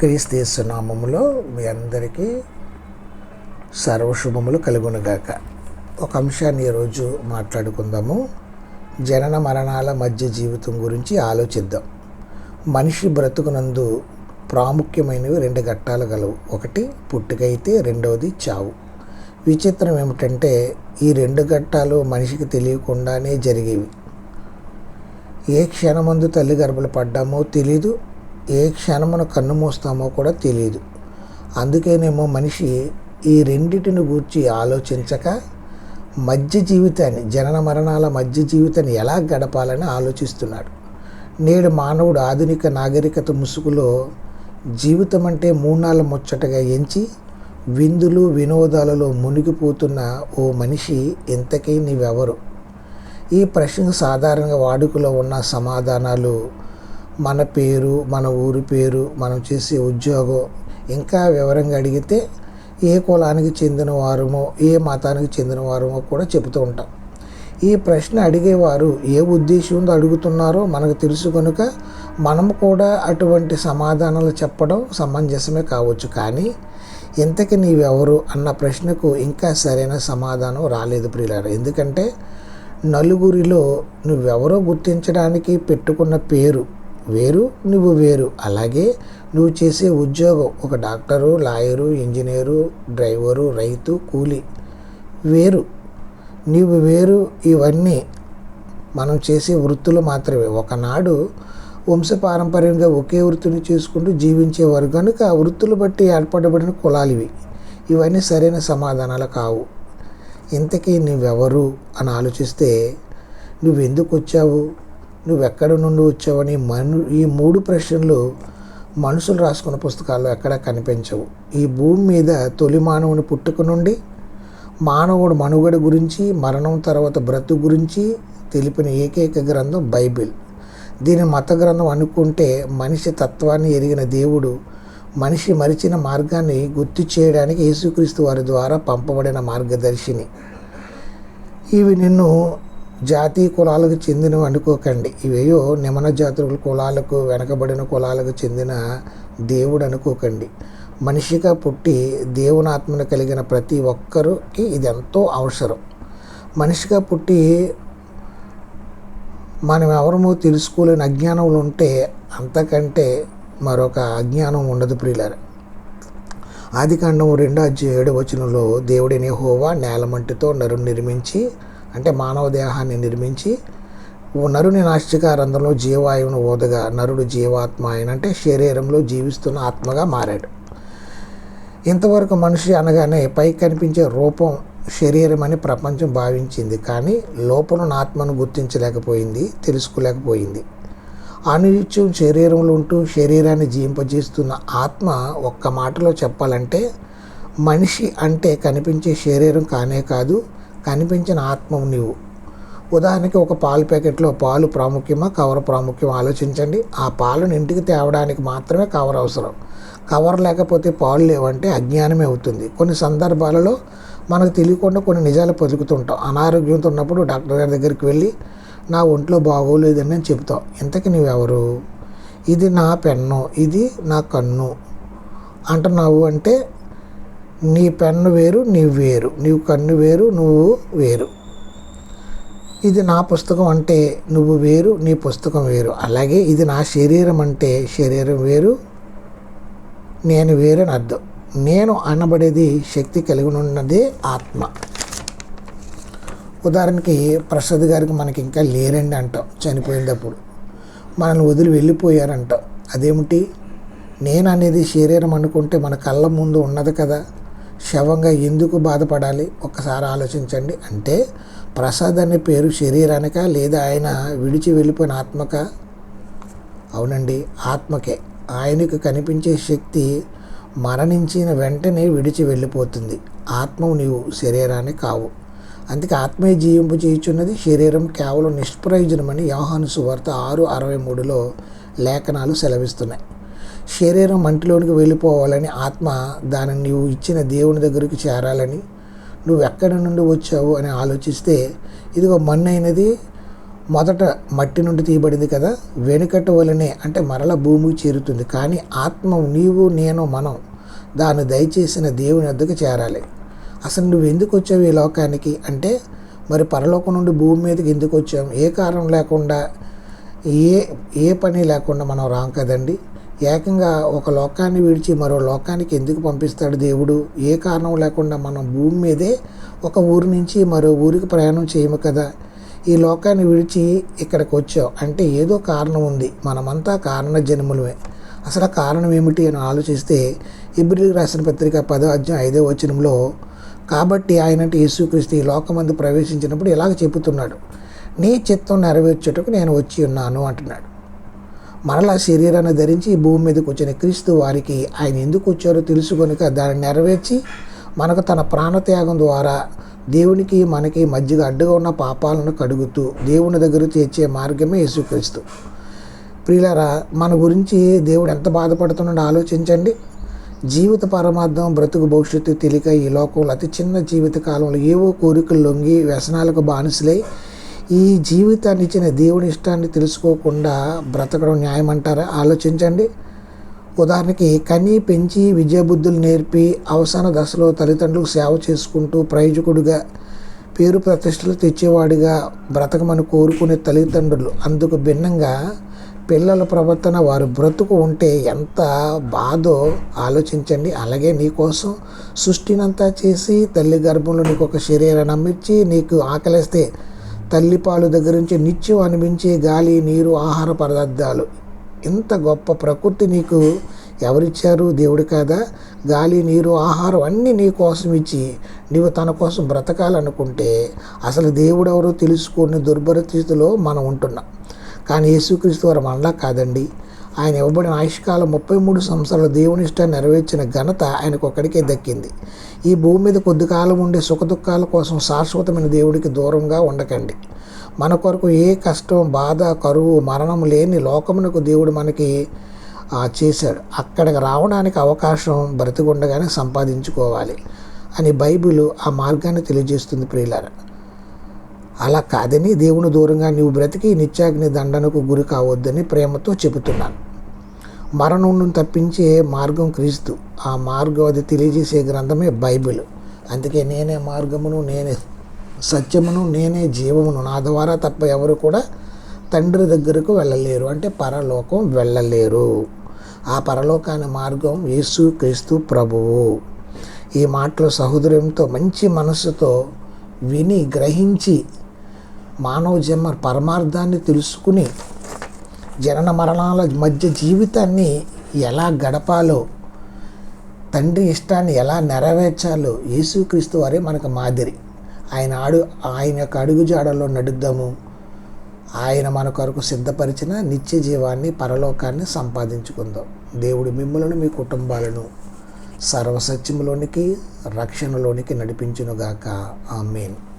క్రీస్తు నామములో మీ అందరికీ సర్వశుభములు కలుగునుగాక. ఒక అంశాన్ని ఈరోజు మాట్లాడుకుందాము. జనన మరణాల మధ్య జీవితం గురించి ఆలోచిద్దాం. మనిషి బ్రతుకునందు ప్రాముఖ్యమైనవి రెండు ఘట్టాలు గలవు. ఒకటి పుట్టుకైతే రెండవది చావు. విచిత్రం ఏమిటంటే ఈ రెండు ఘట్టాలు మనిషికి తెలియకుండానే జరిగేవి. ఏ క్షణమందు తల్లి గర్భలు పడ్డామో తెలీదు. ఏ క్షణమున కన్ను మూస్తామో కూడా తెలియదు అందుకేనేమో మనిషి ఈ రెండిటిని గూర్చి ఆలోచించక మధ్య జీవితాన్ని జనన మరణాల మధ్య జీవితాన్ని ఎలా గడపాలని ఆలోచిస్తున్నాడు. నేడు మానవుడు ఆధునిక నాగరికత ముసుగులో జీవితం అంటే మూనాళ్ళ ముచ్చటగా ఎంచి విందులు వినోదాలలో మునిగిపోతున్న ఓ మనిషి ఇంతకీ నీవెవరు? ఈ ప్రశ్నకు సాధారణంగా వాడుకలో ఉన్న సమాధానాలు మన పేరు మన ఊరి పేరు మనం చేసే ఉద్యోగం. ఇంకా వివరంగా అడిగితే ఏ కులానికి చెందిన వారమో ఏ మతానికి చెందిన వారమో కూడా చెబుతూ ఉంటాం. ఈ ప్రశ్న అడిగేవారు ఏ ఉద్దేశంతో అడుగుతున్నారో మనకు తెలుసు కనుక మనం కూడా అటువంటి సమాధానాలు చెప్పడం సమంజసమే కావచ్చు. కానీ ఇంతకి నీవెవరు అన్న ప్రశ్నకు ఇంకా సరైన సమాధానం రాలేదు ప్రియులారు. ఎందుకంటే నలుగురిలో నువ్వెవరో గుర్తించడానికి పెట్టుకున్న పేరు వేరు నువ్వు వేరు. అలాగే నువ్వు చేసే ఉద్యోగం ఒక డాక్టరు లాయరు ఇంజనీరు డ్రైవరు రైతు కూలి. వేరు. నీవు వేరు ఇవన్నీ మనం చేసే వృత్తులు మాత్రమే. ఒకనాడు వంశపారంపర్యంగా ఒకే వృత్తిని చేసుకుంటూ జీవించేవారు కనుక ఆ వృత్తులు బట్టి ఏర్పడబడిన కులాలు ఇవి ఇవన్నీ సరైన సమాధానాలు కావు. ఇంతకీ నువ్వెవరు అని ఆలోచిస్తే నువ్వెందుకు వచ్చావు? నువ్వెక్కడ నుండి వచ్చావని మను ఈ మూడు ప్రశ్నలు మనుషులు రాసుకున్న పుస్తకాల్లో ఎక్కడా కనిపించవు. ఈ భూమి మీద తొలి మానవుని పుట్టుక నుండి మానవుడు మనుగడ గురించి మరణం తర్వాత బ్రతు గురించి తెలిపిన ఏకైక గ్రంథం బైబిల్. దీని మత గ్రంథం అనుకుంటే మనిషి తత్వాన్ని ఎరిగిన దేవుడు మనిషి మరిచిన మార్గాన్ని గుర్తు చేయడానికి యేసుక్రీస్తు వారి ద్వారా పంపబడిన మార్గదర్శిని. ఇవి నిన్ను జాతీయ కులాలకు చెందినవి అనుకోకండి. ఇవేయో నిమన జాతుల కులాలకు వెనకబడిన కులాలకు చెందిన దేవుడు అనుకోకండి. మనిషిగా పుట్టి దేవునాత్మను కలిగిన ప్రతి ఒక్కరికి ఇది ఎంతో అవసరం. మనిషిగా పుట్టి మనం ఎవరమో తెలుసుకోలేని అజ్ఞానములు ఉంటే అంతకంటే మరొక అజ్ఞానం ఉండదు ప్రియులారు. ఆది కాండం రెండో అధ్యాయం ఏడు వచనంలో దేవుడిని హోవా నేలమంటితో నరు నిర్మించి అంటే మానవ దేహాన్ని నిర్మించి నరుని నాస్తికారంధంలో జీవాయువును ఓదగా నరుడు జీవాత్మ ఆయన అంటే శరీరంలో జీవిస్తున్న ఆత్మగా మారాడు. ఇంతవరకు మనిషి అనగానే పై కనిపించే రూపం శరీరం అని ప్రపంచం భావించింది కానీ లోపల ఆత్మను గుర్తించలేకపోయింది తెలుసుకోలేకపోయింది. అనిత్యం శరీరంలో ఉంటూ శరీరాన్ని జీవింపజేస్తున్న ఆత్మ ఒక్క మాటలో చెప్పాలంటే మనిషి అంటే కనిపించే శరీరం కానే కాదు కనిపించిన ఆత్మం నీవు. ఉదాహరణకి ఒక పాలు ప్యాకెట్లో పాలు ప్రాముఖ్యమా కవర్ ప్రాముఖ్యమా ఆలోచించండి. ఆ పాలను ఇంటికి తేవడానికి మాత్రమే కవర్ అవసరం. కవర్ లేకపోతే పాలు లేవంటే అజ్ఞానమే అవుతుంది. కొన్ని సందర్భాలలో మనకు తెలియకుండా కొన్ని నిజాలు పలుకుతుంటాం. అనారోగ్యంతో ఉన్నప్పుడు డాక్టర్ గారి దగ్గరికి వెళ్ళి నా ఒంట్లో బాగోలేదని నేను చెప్తాం ఇంతకీ నీవెవరు ఇది నా పెన్ను ఇది నా కన్ను. అంటున్నావు అంటే నీ పెన్ను వేరు నీవు వేరు. నీవు కన్ను వేరు నువ్వు వేరు. ఇది నా పుస్తకం అంటే నువ్వు వేరు నీ పుస్తకం వేరు. అలాగే ఇది నా శరీరం అంటే శరీరం వేరు నేను వేరని అర్థం. నేను అనబడేది శక్తి కలిగి ఉన్నది ఆత్మ. ఉదాహరణకి ప్రసాద్ గారికి మనకి ఇంకా లేరండి అంటాం చనిపోయినప్పుడు. మనల్ని వదిలి వెళ్ళిపోయారంటాం. అదేమిటి? నేను అనేది శరీరం అనుకుంటే మన కళ్ళ ముందు ఉన్నది కదా. శవంగా ఎందుకు బాధపడాలి? ఒక్కసారి ఆలోచించండి. అంటే ప్రసాద్ అనే పేరు శరీరానిక లేదా ఆయన విడిచి వెళ్ళిపోయిన ఆత్మక? అవునండి ఆత్మకే. ఆయనకు కనిపించే శక్తి మరణించిన వెంటనే విడిచి వెళ్ళిపోతుంది. ఆత్మవు నీవు శరీరాన్ని కావు. అందుకే ఆత్మే జీవింపు చేయుచున్నది శరీరం కేవలం నిష్ప్రయోజనమని యోహాను సువార్త ఆరు అరవై మూడులో లేఖనాలు సెలవిస్తున్నాయి. శరీరం మంటిలోనికి వెళ్ళిపోవాలని ఆత్మ దానిని నువ్వు ఇచ్చిన దేవుని దగ్గరికి చేరాలని నువ్వు ఎక్కడి నుండి వచ్చావు అని ఆలోచిస్తే ఇదిగో మన్ను అయినది మొదట మట్టి నుండి తీయబడింది కదా వెనుకట వలనే అంటే మరల భూమికి చేరుతుంది. కానీ ఆత్మ నీవు నేను మనం దాన్ని దయచేసిన దేవుని వద్దకు చేరాలి. అసలు నువ్వు ఎందుకు వచ్చావు ఈ లోకానికి? అంటే మరి పరలోకం నుండి భూమి మీదకి ఎందుకు వచ్చాం? ఏ కారణం లేకుండా ఏ ఏ పని లేకుండా మనం రాం కదండి? ఏకంగా ఒక లోకాన్ని విడిచి మరో లోకానికి ఎందుకు పంపిస్తాడు దేవుడు? ఏ కారణం లేకుండా మనం భూమి మీదే ఒక ఊరి నుంచి మరో ఊరికి ప్రయాణం చేయము కదా? ఈ లోకాన్ని విడిచి ఇక్కడికి వచ్చాం అంటే ఏదో కారణం ఉంది. మనమంతా కారణ జన్ములమే. అసలు కారణం ఏమిటి అని ఆలోచిస్తే ఇబ్రిల్ రాసిన పత్రిక పదో అధ్యాయం ఐదో వచనంలో కాబట్టి ఆయనంటే యేసుక్రీస్తు ఈ లోకమందు ప్రవేశించినప్పుడు ఇలాగ చెబుతున్నాడు. నీ చిత్తం నెరవేర్చుటకు నేను వచ్చి ఉన్నాను అంటున్నాడు. మరలా శరీరాన్ని ధరించి భూమి మీదకి వచ్చిన క్రీస్తు వారికి ఆయన ఎందుకు వచ్చారో తెలుసుకొనిక దాన్ని నెరవేర్చి మనకు తన ప్రాణత్యాగం ద్వారా దేవునికి మనకి మధ్యగా అడ్డుగా ఉన్న పాపాలను కడుగుతూ దేవుని దగ్గర చేర్చే మార్గమే యేసుక్రీస్తు. ప్రియులరా మన గురించి దేవుడు ఎంత బాధపడుతున్నాడో ఆలోచించండి. జీవిత పరమార్థం బ్రతుకు భవిష్యత్తు తెలియక ఈ లోకంలో అతి చిన్న జీవిత కాలంలో ఏవో కోరికలు లొంగి వ్యసనాలకు బానిసలై ఈ జీవితాన్ని ఇచ్చిన దేవుని ఇష్టాన్ని తెలుసుకోకుండా బ్రతకడం న్యాయం అంటారా ఆలోచించండి. ఉదాహరణకి కని పెంచి విద్యాబుద్ధులు నేర్పి అవసాన దశలో తల్లిదండ్రులకు సేవ చేసుకుంటూ ప్రయోజకుడిగా పేరు ప్రతిష్టలు తెచ్చేవాడిగా బ్రతకమని కోరుకునే తల్లిదండ్రులు అందుకు భిన్నంగా పిల్లల ప్రవర్తన వారు బ్రతుకు ఉంటే ఎంత బాధో ఆలోచించండి. అలాగే నీకోసం సృష్టినంతా చేసి తల్లి గర్భంలో నీకు ఒక శరీరాన్ని అమ్మించి నీకు ఆకలిస్తే తల్లిపాలు దగ్గర నుంచి నిత్యం అనిపించే గాలి నీరు ఆహార పదార్థాలు. ఇంత గొప్ప ప్రకృతి నీకు ఎవరిచ్చారు? దేవుడు కాదా? గాలి నీరు ఆహారం అన్నీ నీ కోసం ఇచ్చి నీవు తన కోసం బ్రతకాలనుకుంటే అసలు దేవుడు ఎవరో దుర్భర స్థితిలో మనం ఉంటున్నాం. కానీ యేసుక్రీస్తు వారు మనలా కాదండి. ఆయన ఇవ్వబడిన ఆయుష్కాలం ముప్పై మూడు సంవత్సరాల దేవునిష్ట నెరవేర్చిన ఘనత ఆయనకు ఒక్కడికే దక్కింది. ఈ భూమి మీద కొద్ది కాలం ఉండే సుఖదుఖాల కోసం శాశ్వతమైన దేవుడికి దూరంగా ఉండకండి. మన కొరకు ఏ కష్టం బాధ కరువు మరణం లేని లోకమునకు దేవుడు మనకి చేశాడు. అక్కడికి రావడానికి అవకాశం బ్రతికుండగానే సంపాదించుకోవాలి అని బైబిల్ ఆ మార్గాన్ని తెలియజేస్తుంది ప్రియులారా. అలా కాదని దేవుని దూరంగా నీవు బ్రతికి నిత్యాగ్ని దండనకు గురి కావద్దని ప్రేమతో చెబుతున్నాను. మరణం తప్పించే మార్గం క్రీస్తు. ఆ మార్గం అది తెలియజేసే గ్రంథమే బైబిల్. అందుకే నేనే మార్గమును నేనే సత్యమును నేనే జీవమును. నా ద్వారా తప్ప ఎవరు కూడా తండ్రి దగ్గరకు వెళ్ళలేరు. అంటే పరలోకం వెళ్ళలేరు. ఆ పరలోకాన్ని మార్గం యేసు క్రీస్తు ప్రభువు. ఈ మాటలు సహోదరంతో మంచి మనస్సుతో విని గ్రహించి మానవ జన్మ పరమార్థాన్ని తెలుసుకుని జనన మరణాల మధ్య జీవితాన్ని ఎలా గడపాలో తండ్రి ఇష్టాన్ని ఎలా నెరవేర్చాలో యేసుక్రీస్తు వారే మనకు మాదిరి. ఆయన ఆడు ఆయన యొక్క అడుగుజాడలో నడుద్దాము. ఆయన మన కొరకు సిద్ధపరిచిన నిత్య జీవాన్ని పరలోకాన్ని సంపాదించుకుందాం. దేవుడు మిమ్మలను మీ కుటుంబాలను సర్వసత్యంలోనికి రక్షణలోనికి నడిపించునుగాక. ఆమెన్.